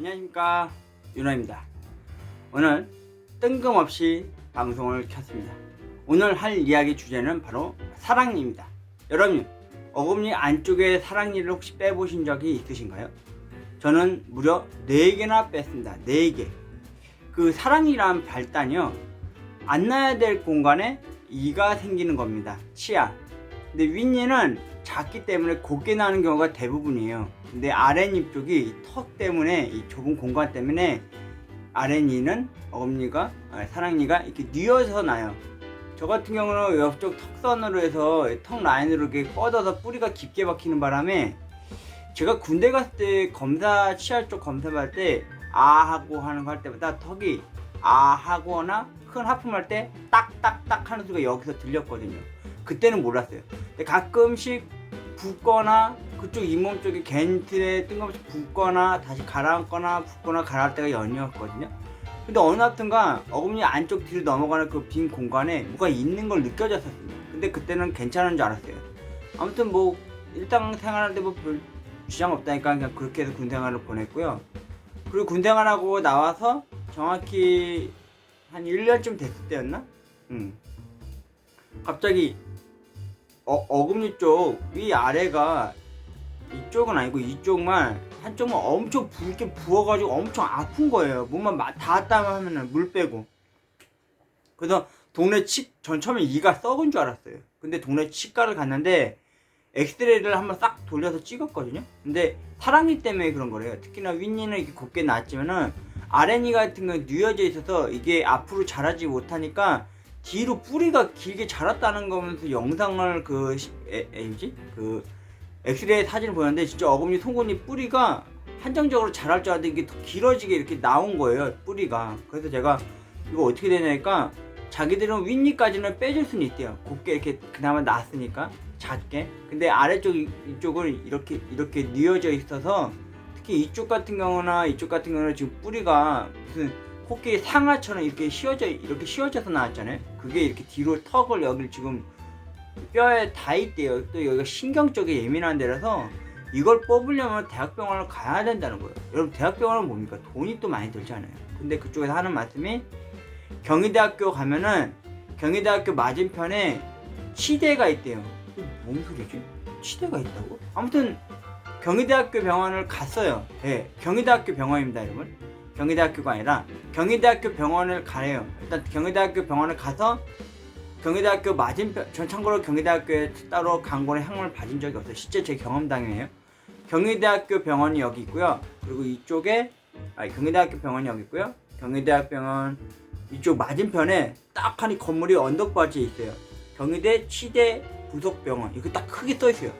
안녕하십니까 윤호입니다. 오늘 뜬금없이 방송을 켰습니다. 오늘 할 이야기 주제는 바로 사랑니입니다. 여러분 어금니 안쪽에 사랑니를 혹시 빼보신 적이 있으신가요? 저는 무려 4개나 뺐습니다. 4개. 그 사랑니란 발단이요. 안 나야 될 공간에 이가 생기는 겁니다. 치아. 근데 윗니는 작기 때문에 곱게 나는 경우가 대부분이에요. 근데 아랫입 쪽이 이턱 때문에 이 좁은 공간 때문에 아랫니는 어금니가 아, 사랑니가 이렇게 뉘어서 나요. 저 같은 경우는 옆쪽 턱선으로 해서 턱 라인으로 이렇게 뻗어서 뿌리가 깊게 박히는 바람에 제가 군대 갔을 때 검사 치아 쪽 검사 받을 때 아 하고 하는 거 할 때마다 턱이 아 하거나 큰 하품할 때 딱딱딱 하는 소리가 여기서 들렸거든요. 그때는 몰랐어요. 근데 가끔씩 붓거나 그쪽 잇몸 쪽에 겐틀에 뜬금없이 붓거나 다시 가라앉거나 붓거나 가라앉을 때가 연이었거든요. 근데 어느 날든가 어금니 안쪽 뒤로 넘어가는 그 빈 공간에 뭐가 있는 걸 느껴졌었습니다. 근데 그때는 괜찮은 줄 알았어요. 아무튼 뭐 일상 생활하는데 뭐 별 주장 없다니까 그냥 그렇게 해서 군 생활을 보냈고요. 그리고 군 생활하고 나와서 정확히 한 1년쯤 됐을 때였나? 응. 갑자기 어, 어금니 쪽 위 아래가 이쪽은 아니고 이쪽만 한쪽만 엄청 붉게 부어가지고 엄청 아픈 거예요. 몸만 마- 닿았다만 하면은 물 빼고. 그래서 동네 치, 전 처음에 이가 썩은 줄 알았어요. 근데 동네 치과를 갔는데 엑스레이를 한번 싹 돌려서 찍었거든요. 근데 사랑니 때문에 그런 거래요. 특히나 윗니는 이렇게 곱게 나왔지만은 아랫니 같은 건 뉘어져 있어서 이게 앞으로 자라지 못하니까 뒤로 뿌리가 길게 자랐다는 거면서 영상을 그 에이지? 그 엑스레이 사진을 보는데 진짜 어금니 송곳니 뿌리가 한정적으로 자랄 줄 알았는데 이게 더 길어지게 이렇게 나온 거예요 뿌리가. 그래서 제가 이거 어떻게 되냐니까 자기들은 윗니까지는 빼줄 수는 있대요. 곱게 이렇게 그나마 났으니까 작게. 근데 아래쪽 이- 이쪽은 이렇게 이렇게 뉘어져 있어서 특히 이쪽 같은 경우나 이쪽 같은 경우는 지금 뿌리가 무슨 코끼리 상아처럼 이렇게 휘어져 이렇게 휘어져서 나왔잖아요. 그게 이렇게 뒤로 턱을 여기를 지금 뼈에 다 있대요. 또 여기가 신경 쪽에 예민한 데라서 이걸 뽑으려면 대학병원을 가야 된다는 거예요. 여러분 대학병원은 뭡니까? 돈이 또 많이 들잖아요. 근데 그쪽에서 하는 말씀이 경희대학교 가면은 경희대학교 맞은편에 치대가 있대요. 뭔 소리지? 치대가 있다고? 아무튼 경희대학교 병원을 갔어요. 네, 경희대학교 병원입니다, 여러분. 경희대학교가 아니라 경희대학교 병원을 가래요. 일단 경희대학교 병원을 가서 경희대학교 맞은편, 전 참고로 경희대학교에 따로 광고나 향을 받은 적이 없어요. 실제 제 경험담이에요. 경희대학교 병원이 여기 있고요. 그리고 이쪽에 아, 경희대학교 병원이 여기 있고요. 경희대학 병원 이쪽 맞은편에 딱 하니 건물이 언덕바지에 있어요. 경희대 치대 부속병원 이거 딱 크게 써 있어요.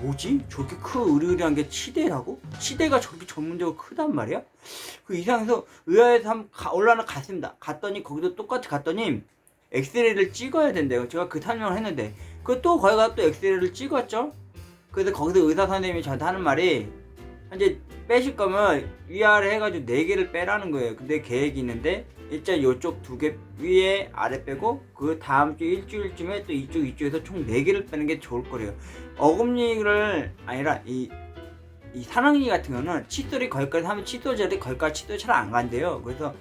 뭐지? 저렇게 크 으리으리한 게 치대라고? 치대가 저렇게 전문적으로 크단 말이야? 그 이상해서 의아해서 한번 가- 올라나 갔습니다. 갔더니 거기도 똑같이 갔더니 엑스레이를 찍어야 된대요. 제가 그 설명을 했는데 그 또 거기 가서 또 엑스레이를 찍었죠. 그래서 거기서 의사 선생님이 저한테 하는 말이 이제 빼실 거면 위아래 해가지고 네 개를 빼라는 거예요. 근데 계획이 있는데 일단 이쪽 두 개 위에 아래 빼고 그 다음 주 일주일쯤에 또 이쪽 이쪽에서 총네 개를 빼는 게 좋을 거래요. 어금니를 아니라 이이 사랑니 같은 거는 칫솔이 거기까지 하면 칫솔 자리 거기까지 칫솔 잘 안 간대요. 그래서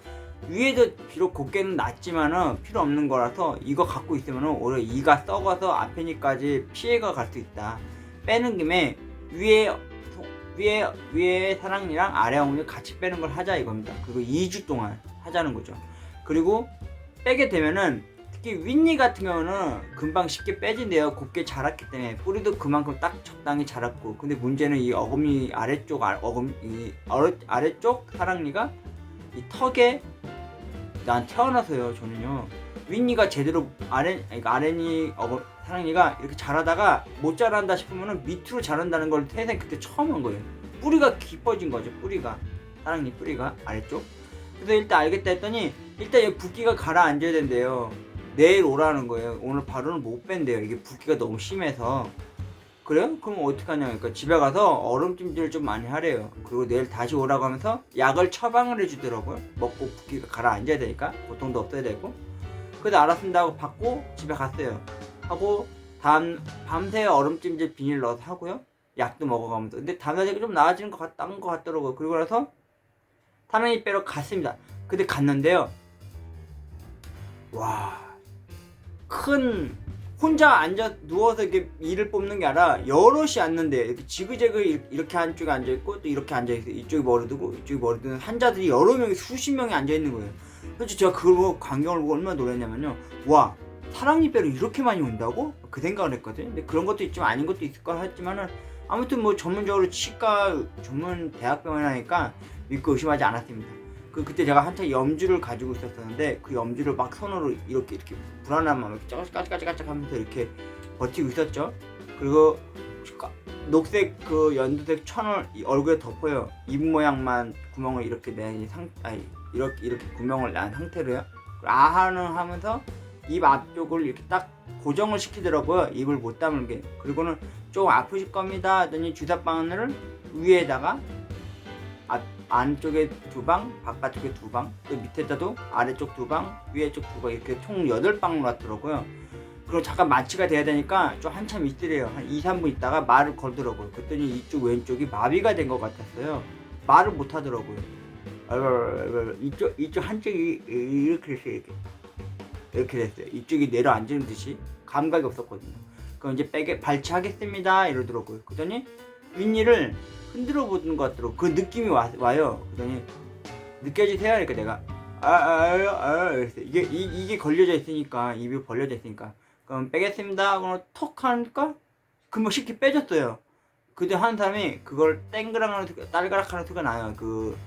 위에도 비록 곱게는 낮지만은 필요 없는 거라서 이거 갖고 있으면은 오히려 이가 썩어서 앞에니까지 피해가 갈 수 있다. 빼는 김에 위에 소- 위에 위에 사랑니랑 아래 어금니 같이 빼는 걸 하자 이겁니다. 그리고 2주 동안 하자는 거죠. 그리고 빼게 되면은 특히 윗니 같은 경우는 금방 쉽게 빼진대요. 곱게 자랐기 때문에 뿌리도 그만큼 딱 적당히 자랐고 근데 문제는 이 어금니 아래쪽 아, 어금 이 아래, 아래쪽 사랑니가 이 턱에 난 태어나서요 저는요 윗니가 제대로 아래 아니, 아랫니 어금 사랑니가 이렇게 자라다가 못 자란다 싶으면은 밑으로 자란다는 걸 태생 그때 처음 한 거예요. 뿌리가 깊어진 거죠 뿌리가 사랑니 뿌리가 아래쪽. 그래서 일단 알겠다 했더니 일단 이 붓기가 가라앉아야 된대요. 내일 오라는 거예요. 오늘 바로는 못 뺀대요. 이게 붓기가 너무 심해서. 그래요? 그럼 어떡하냐. 그러니까 집에 가서 얼음찜질을 좀 많이 하래요. 그리고 내일 다시 오라고 하면서 약을 처방을 해주더라고요. 먹고 붓기가 가라앉아야 되니까. 고통도 없어야 되고. 그래서 알았습니다 하고 받고 집에 갔어요. 하고 다음 밤새 얼음찜질 비닐 넣어서 하고요. 약도 먹어가면서. 근데 다음날 좀 나아지는 것 같, 것 같더라고요. 그리고 나서 사랑니 빼러 갔습니다. 근데 갔는데요. 와, 큰 혼자 앉아 누워서 이렇게 이를 뽑는 게 아니라 여럿이 앉는데 이렇게 지그재그 이렇게 한쪽에 앉아 있고 또 이렇게 앉아 있어 이쪽이 머리 두고 이쪽이 머리 두는 환자들이 여러 명이 수십 명이 앉아 있는 거예요. 솔직히 제가 그걸 보고 광경을 보고 얼마나 놀랐냐면요. 와 사랑니배로 이렇게 많이 온다고? 그 생각을 했거든요. 근데 그런 것도 있지만 아닌 것도 있을 거 했지만은 아무튼 뭐 전문적으로 치과 전문 대학병원 하니까 믿고 의심하지 않았습니다. 그 그때 제가 한참 염주를 가지고 있었었는데 그 염주를 막 손으로 이렇게 이렇게 불안한 마음에 까짝까짝까짝 하면서 이렇게 버티고 있었죠. 그리고 까- 녹색 그 연두색 천을 이 얼굴에 덮어요. 입 모양만 구멍을 이렇게 낸 상 아니 이렇게 이렇게 구멍을 난 상태로요. 아하는 하면서 입 앞쪽을 이렇게 딱 고정을 시키더라고요. 입을 못 다물게. 그리고는 좀 아프실 겁니다. 하더니 주사바늘을 위에다가 앞, 안쪽에 두 방, 바깥쪽에 두 방, 또 밑에다도 아래쪽 두 방, 위에쪽 두 방, 이렇게 총 여덟 방으로 왔더라고요. 그리고 잠깐 마취가 돼야 되니까 좀 한참 있으래요. 한 2, 3분 있다가 말을 걸더라고요. 그랬더니 이쪽 왼쪽이 마비가 된 것 같았어요. 말을 못 하더라고요. 이쪽, 이쪽 한쪽이 이렇게. 이렇게. 이렇게 됐어요. 이쪽이 내려앉는 듯이 감각이 없었거든요. 그럼 이제 빼게 발치하겠습니다. 이러더라고요. 그러더니 윗니를 흔들어 보는 것 같더라고. 그 느낌이 와, 와요. 그러더니 느껴지세요? 그러니까 내가 아아아 아, 아, 이랬어요. 이게 이, 이게 걸려져 있으니까 입이 벌려져 있으니까 그럼 빼겠습니다. 그럼 톡 하니까 금방 쉽게 빼졌어요. 그때 한 사람이 그걸 땡그랑 하는 소리, 딸가락 하는 소리가 나요. 그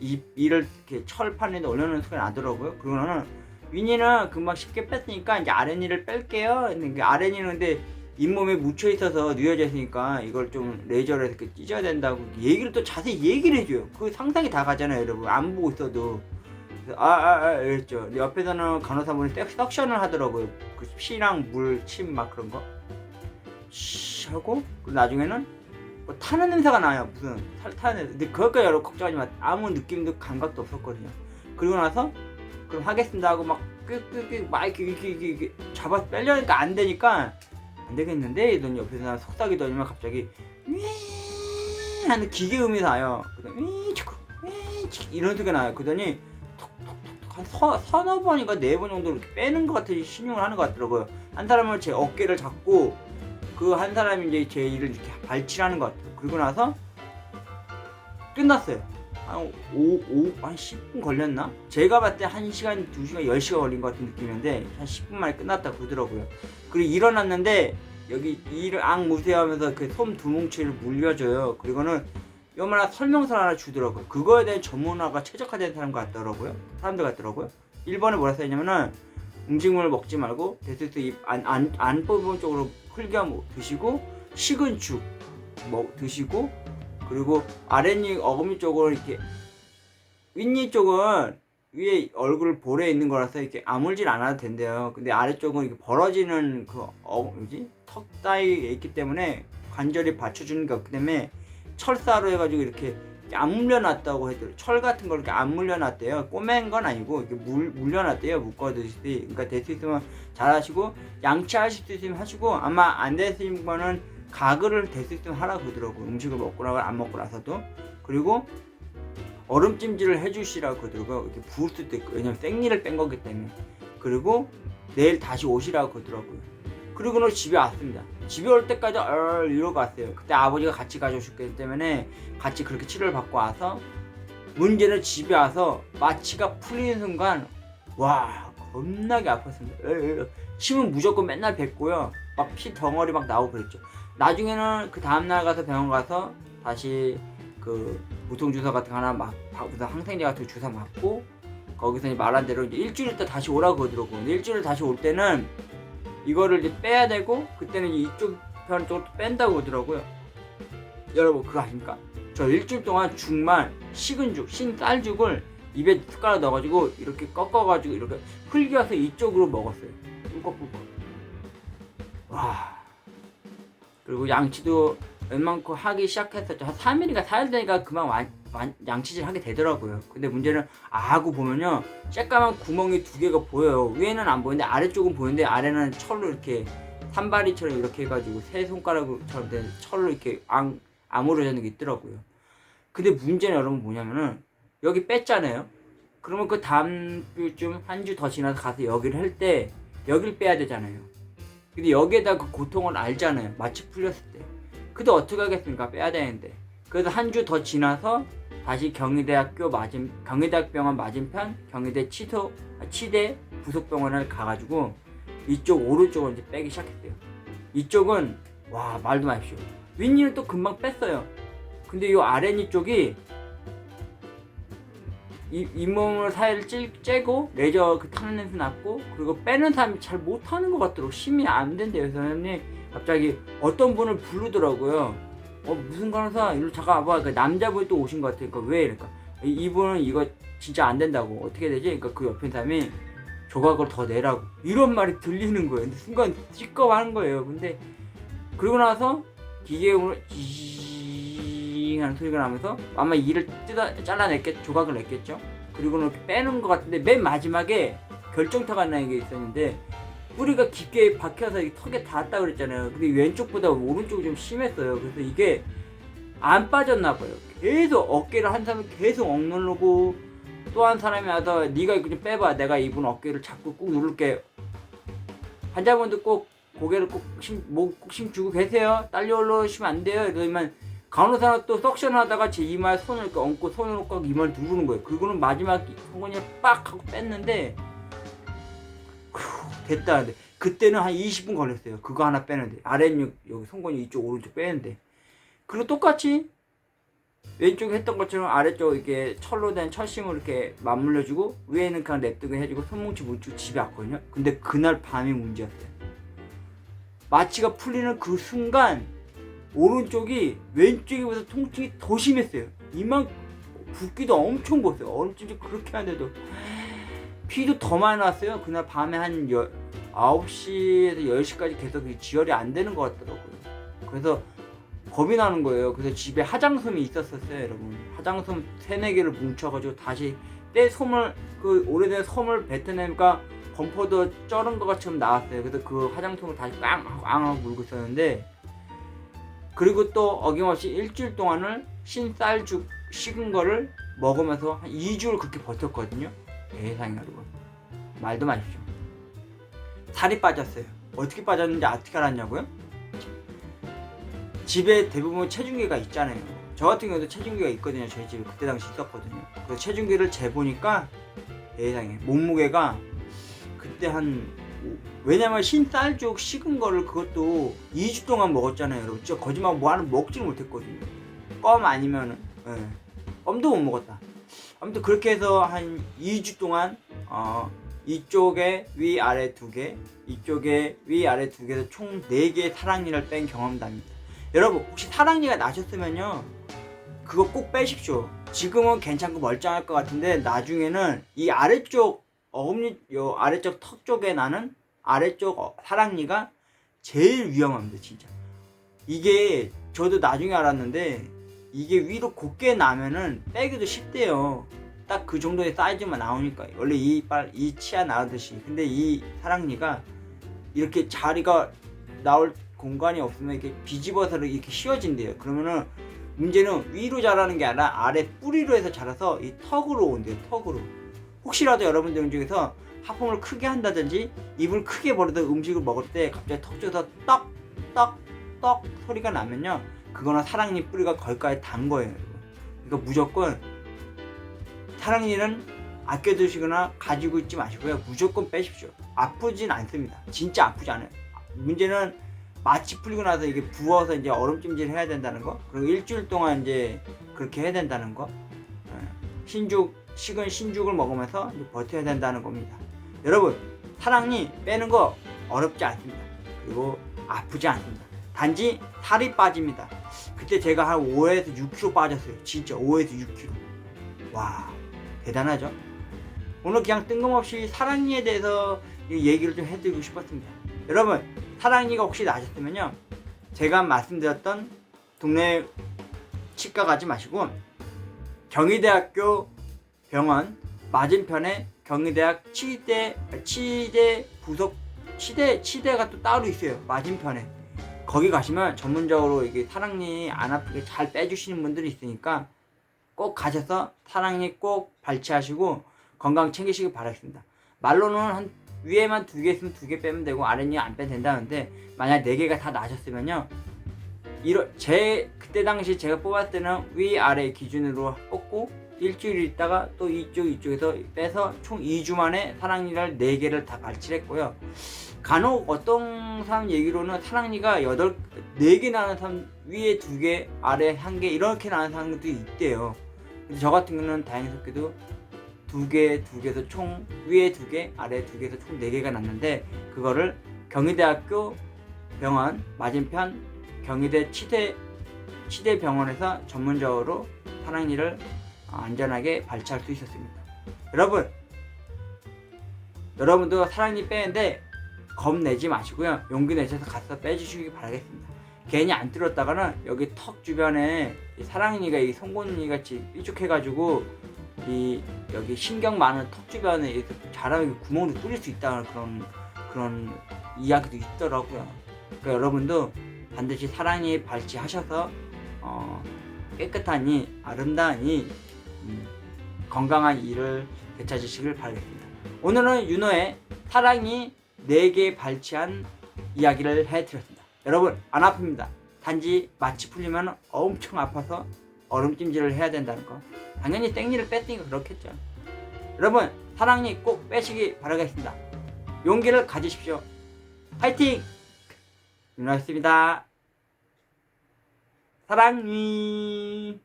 입, 이를 이렇게 철판에 올려놓는 소리가 나더라고요. 그거는 윗니는 금방 쉽게 뺐으니까 이제 아랫니를 뺄게요. 근데 아랫니는 근데 잇몸에 묻혀 있어서 누여져 있으니까 이걸 좀 레이저로 이렇게 찢어야 된다고 얘기를 또 자세히 얘기를 해줘요. 그 상상이 다 가잖아요, 여러분. 안 보고 있어도. 아아아 아, 이랬죠. 근데 옆에서는 간호사분이 섹- 석션을 하더라고요. 그 피랑 물, 침 막 그런 거. 씨 하고 그 나중에는 뭐 타는 냄새가 나요. 무슨 타, 타는 냄새. 근데 그것까지 여러분 걱정하지 마. 아무 느낌도 감각도 없었거든요. 그리고 나서 그럼 하겠습니다 하고 막 끄끄끄 막 이렇게 잡아 빼려니까 안 되니까 안 되겠는데 이러더니 옆에서 속삭이더니만 갑자기 위 하는 기계음이 나요. 위 치고 위 치고 이런 소리가 나요. 그러더니 서, 서너 번인가 네 번 정도 이렇게 빼는 것 같은 신용을 하는 것 같더라고요. 한 사람은 제 어깨를 잡고 그 한 사람이 이제 제 일을 이렇게 발치하는 것 같아요. 그리고 나서 끝났어요. 한 5, 5, 한 10분 걸렸나? 제가 봤을 때 1시간, 2시간, 10시간 걸린 것 같은 느낌이었는데 한 10분 만에 끝났다 그러더라고요. 그리고 일어났는데 여기 이를 악 무세하면서 그 솜 두 뭉치를 물려줘요. 그리고는 요만한 설명서 하나 주더라고요. 그거에 대한 전문화가 최적화된 사람 같더라고요. 사람들 같더라고요. 1번에 뭐라 써있냐면은 음식물을 먹지 말고 데스트 입안 안 안 부분 쪽으로 흘겨 뭐 드시고 식은 죽 먹 드시고 그리고 아랫니 어금니 쪽으로 이렇게 윗니 쪽은 위에 얼굴 볼에 있는 거라서 이렇게 아물질 않아도 된대요. 근데 아래쪽은 이렇게 벌어지는 그 어, 뭐지? 턱 사이에 있기 때문에 관절이 받쳐주는 게 없기 때문에 철사로 해가지고 이렇게 안 물려놨다고 해도 철 같은 걸 이렇게 안 물려놨대요. 꼬맨 건 아니고 이렇게 물, 물려놨대요. 묶어두시듯이. 그러니까 될 수 있으면 잘하시고 양치하실 수 있으면 하시고 아마 안 되시는 거는 가글을 될수 있으면 하라고 그러더라고. 음식을 먹고 나고 안 먹고 나서도. 그리고 얼음 찜질을 해주시라고 그러더라고요. 이렇게 부을 수도 있고 왜냐면 생리를 뺀 거기 때문에. 그리고 내일 다시 오시라고 그러더라고요. 그리고는 집에 왔습니다. 집에 올 때까지 얼 이러고 왔어요. 그때 아버지가 같이 가져오셨기 때문에 같이 그렇게 치료를 받고 와서 문제는 집에 와서 마취가 풀리는 순간 와 겁나게 아팠습니다. 침은 무조건 맨날 뱉고요. 막 피 덩어리 막 나오고 그랬죠. 나중에는 그 다음날 가서 병원 가서 다시 그 무통 주사 같은 거 하나 막 바- 무슨 항생제 같은 거 주사 맞고 거기서 말한 대로 이제 일주일 있다 다시 오라고 그러더라고. 일주일 다시 올 때는 이거를 이제 빼야 되고 그때는 이쪽 편 쪽도 뺀다고 그러더라고요. 여러분 그거 아십니까? 저 일주일 동안 죽만 식은 죽, 신 쌀죽을 입에 숟가락 넣어가지고 이렇게 꺾어가지고 이렇게 흘겨서 이쪽으로 먹었어요. 꿀꺽꿀꺽. 와. 그리고 양치도 웬만큼 하기 시작했었죠. 한 3일인가 4일 되니까 그만 완, 완, 양치질 하게 되더라고요. 근데 문제는 아 하고 보면요. 쬐까만 구멍이 두 개가 보여요. 위에는 안 보이는데 아래쪽은 보이는데 아래는 철로 이렇게 산바리처럼 이렇게 해가지고 세 손가락처럼 된 철로 이렇게 앙, 아무러져 있는 게 있더라고요. 근데 문제는 여러분 뭐냐면은 여기 뺐잖아요. 그러면 그 다음 주쯤 한 주 더 지나서 가서 여기를 할 때 여기를 빼야 되잖아요. 근데 여기에다 그 고통을 알잖아요. 마취 풀렸을 때. 근데 어떻게 하겠습니까? 빼야 되는데. 그래서 한 주 더 지나서 다시 경희대학교 맞은 경희대학병원 맞은편 경희대 치소 아, 치대 부속병원을 가가지고 이쪽 오른쪽을 이제 빼기 시작했어요. 이쪽은 와 말도 마십시오. 윗니는 또 금방 뺐어요. 근데 이 아랫니 쪽이 이, 잇몸을 사이를 찔, 째고 레저 그 타는 냄새 났고 그리고 빼는 사람이 잘 못하는 것 같더라고 심이 안 된대요. 선생님 갑자기 어떤 분을 부르더라고요. 어 무슨 간호사? 이리 잠깐 와봐. 그 남자분이 또 오신 것 같아 그러니까 왜? 이러니까 이- 이분은 이거 진짜 안 된다고. 어떻게 되지? 그러니까 그 옆에 사람이 조각을 더 내라고. 이런 말이 들리는 거예요. 근데 순간 찌꺼하는 거예요. 근데 그러고 나서 기계음으 하는 소리가 나면서 아마 이를 뜯어 잘라냈겠 조각을 냈겠죠? 그리고는 빼는 것 같은데 맨 마지막에 결정타가 나는 게 있었는데 뿌리가 깊게 박혀서 이 턱에 닿았다 그랬잖아요. 근데 왼쪽보다 오른쪽이 좀 심했어요. 그래서 이게 안 빠졌나 봐요. 계속 어깨를 한 사람이 계속 억누르고 또 한 사람이 와서 네가 이거 좀 빼봐. 내가 이분 어깨를 자꾸 꾹 누를게. 환자분들 꼭 고개를 꼭목꼭 힘주고 계세요. 딸려 올라오시면 안 돼요. 이러면 간호사는 또 석션 하다가 제 이마에 손을 이렇게 얹고 손으로 꼭 이마를 누르는 거예요. 그거는 마지막 송곳니를 빡 하고 뺐는데 휴, 됐다 근데. 그때는 한 20분 걸렸어요. 그거 하나 빼는데. 아랫육 여기 송곳니 이쪽 오른쪽 빼는데. 그리고 똑같이 왼쪽에 했던 것처럼 아래쪽 이렇게 철로 된 철심을 이렇게 맞물려주고 위에는 그냥 냅두게 해주고 손뭉치 뭉치고 집에 왔거든요. 근데 그날 밤이 문제였어요. 마취가 풀리는 그 순간 오른쪽이 왼쪽에 비해서 통증이 더 심했어요. 이만 붓기도 엄청 보였어요. 얼음찜질 그렇게 하는데도 피도 더 많이 났어요. 그날 밤에 한 여, 9시에서 10시까지 계속 이 지혈이 안 되는 것 같더라고요. 그래서 겁이 나는 거예요. 그래서 집에 화장솜이 있었었어요, 여러분. 화장솜 세네 개를 뭉쳐가지고 다시 때 솜을 그 오래된 솜을 뱉어내니까 범퍼도 쩔은 것 같이 나왔어요. 그래서 그 화장솜을 다시 깡 하고 앙 하고 물고 있었는데 그리고 또 어김없이 일주일 동안을 신쌀죽 식은 거를 먹으면서 한 2주를 그렇게 버텼거든요. 세상에 여러분. 말도 마십시오. 살이 빠졌어요. 어떻게 빠졌는지 어떻게 알았냐고요? 집에 대부분 체중계가 있잖아요. 저 같은 경우도 체중계가 있거든요. 저희 집에 그때 당시 있었거든요. 그래서 체중계를 재보니까 세상에 몸무게가 그때 한 왜냐면 신쌀죽 식은 거를 그것도 2주 동안 먹었잖아요 여러분. 진짜 거짓말 뭐 하는 먹지를 못했거든요. 껌 아니면은 예. 껌도 못 먹었다. 아무튼 그렇게 해서 한 2주 동안 어 이쪽에 위 아래 두개 이쪽에 위 아래 두 개에서 총 4개의 사랑니를 뺀 경험담입니다. 여러분 혹시 사랑니가 나셨으면요 그거 꼭 빼십시오. 지금은 괜찮고 멀쩡할 것 같은데 나중에는 이 아래쪽 어금니 요 아래쪽 턱 쪽에 나는 아래쪽 어- 사랑니가 제일 위험합니다 진짜. 이게 저도 나중에 알았는데 이게 위로 곱게 나면은 빼기도 쉽대요. 딱 그 정도의 사이즈만 나오니까. 원래 이 빨 이 치아 나오듯이. 근데 이 사랑니가 이렇게 자리가 나올 공간이 없으면 이렇게 뒤집어서 이렇게 씌워진대요. 그러면은 문제는 위로 자라는 게 아니라 아래 뿌리로 해서 자라서 이 턱으로 온대요 턱으로 혹시라도 여러분들 중에서 하품을 크게 한다든지 입을 크게 벌어서 음식을 먹을 때 갑자기 턱 쪽에서 떡 떡 떡 소리가 나면요. 그거는 사랑니 뿌리가 거기까지 단 거예요. 그러니까 무조건 사랑니는 아껴두시거나 가지고 있지 마시고요. 무조건 빼십시오. 아프진 않습니다. 진짜 아프지 않아요. 문제는 마취 풀리고 나서 이게 부어서 이제 얼음찜질 해야 된다는 거? 그리고 일주일 동안 이제 그렇게 해야 된다는 거? 예. 신죽 식은 신죽을 먹으면서 버텨야 된다는 겁니다. 여러분 사랑니 빼는 거 어렵지 않습니다. 그리고 아프지 않습니다. 단지 살이 빠집니다. 그때 제가 한 5에서 6kg 빠졌어요. 진짜 5에서 6kg. 와 대단하죠? 오늘 그냥 뜬금없이 사랑니에 대해서 이 얘기를 좀 해드리고 싶었습니다. 여러분 사랑니가 혹시 나셨으면요 제가 말씀드렸던 동네 치과 가지 마시고 경희대학교 병원 맞은편에 경희대학 치대 치대 부속 치대 치대가 또 따로 있어요 맞은편에 거기 가시면 전문적으로 이게 사랑니 안 아프게 잘 빼주시는 분들이 있으니까 꼭 가셔서 사랑니 꼭 발치하시고 건강 챙기시길 바라겠습니다. 말로는 한 위에만 두 개 있으면 두 개 빼면 되고 아랫니 안 빼면 된다는데 만약 네 개가 다 나셨으면요. 이러 제 그때 당시 제가 뽑았을 때는 위 아래 기준으로 뽑고 일주일 있다가 또 이쪽 이쪽에서 빼서 총 2주 만에 사랑니를 4개를 다 발치를 했고요. 간혹 어떤 사람 얘기로는 사랑니가 8, 4개 나는 사람 위에 2개, 아래 1개 이렇게 나는 사람도 있대요. 근데 저 같은 경우는 다행스럽게도 2개, 2개에서 총 위에 2개, 아래 2개에서 총 4개가 났는데 그거를 경희대학교 병원 맞은편 경희대 치대 치대병원에서 전문적으로 사랑니를 안전하게 발치할 수 있었습니다. 여러분, 여러분도 사랑니 빼는데 겁내지 마시고요. 용기 내셔서 가서 빼주시기 바라겠습니다. 괜히 안 뚫었다가는 여기 턱 주변에 이 사랑니가 이 송곳니 같이 삐죽해가지고 이 여기 신경 많은 턱 주변에 자라면 구멍도 뚫릴 수 있다는 그런 그런 이야기도 있더라고요. 그러니까 여러분도 반드시 사랑니 발치하셔서 어, 깨끗하니 아름다우니 음, 건강한 일을 되찾으시길 바라겠습니다. 오늘은 윤호의 사랑이 4개 발치한 이야기를 해드렸습니다. 여러분 안 아픕니다. 단지 마취 풀리면 엄청 아파서 얼음찜질을 해야 된다는 거. 당연히 땡니를 뺐으니까 그렇겠죠. 여러분 사랑니 꼭 빼시기 바라겠습니다. 용기를 가지십시오. 화이팅! 윤호였습니다. 사랑니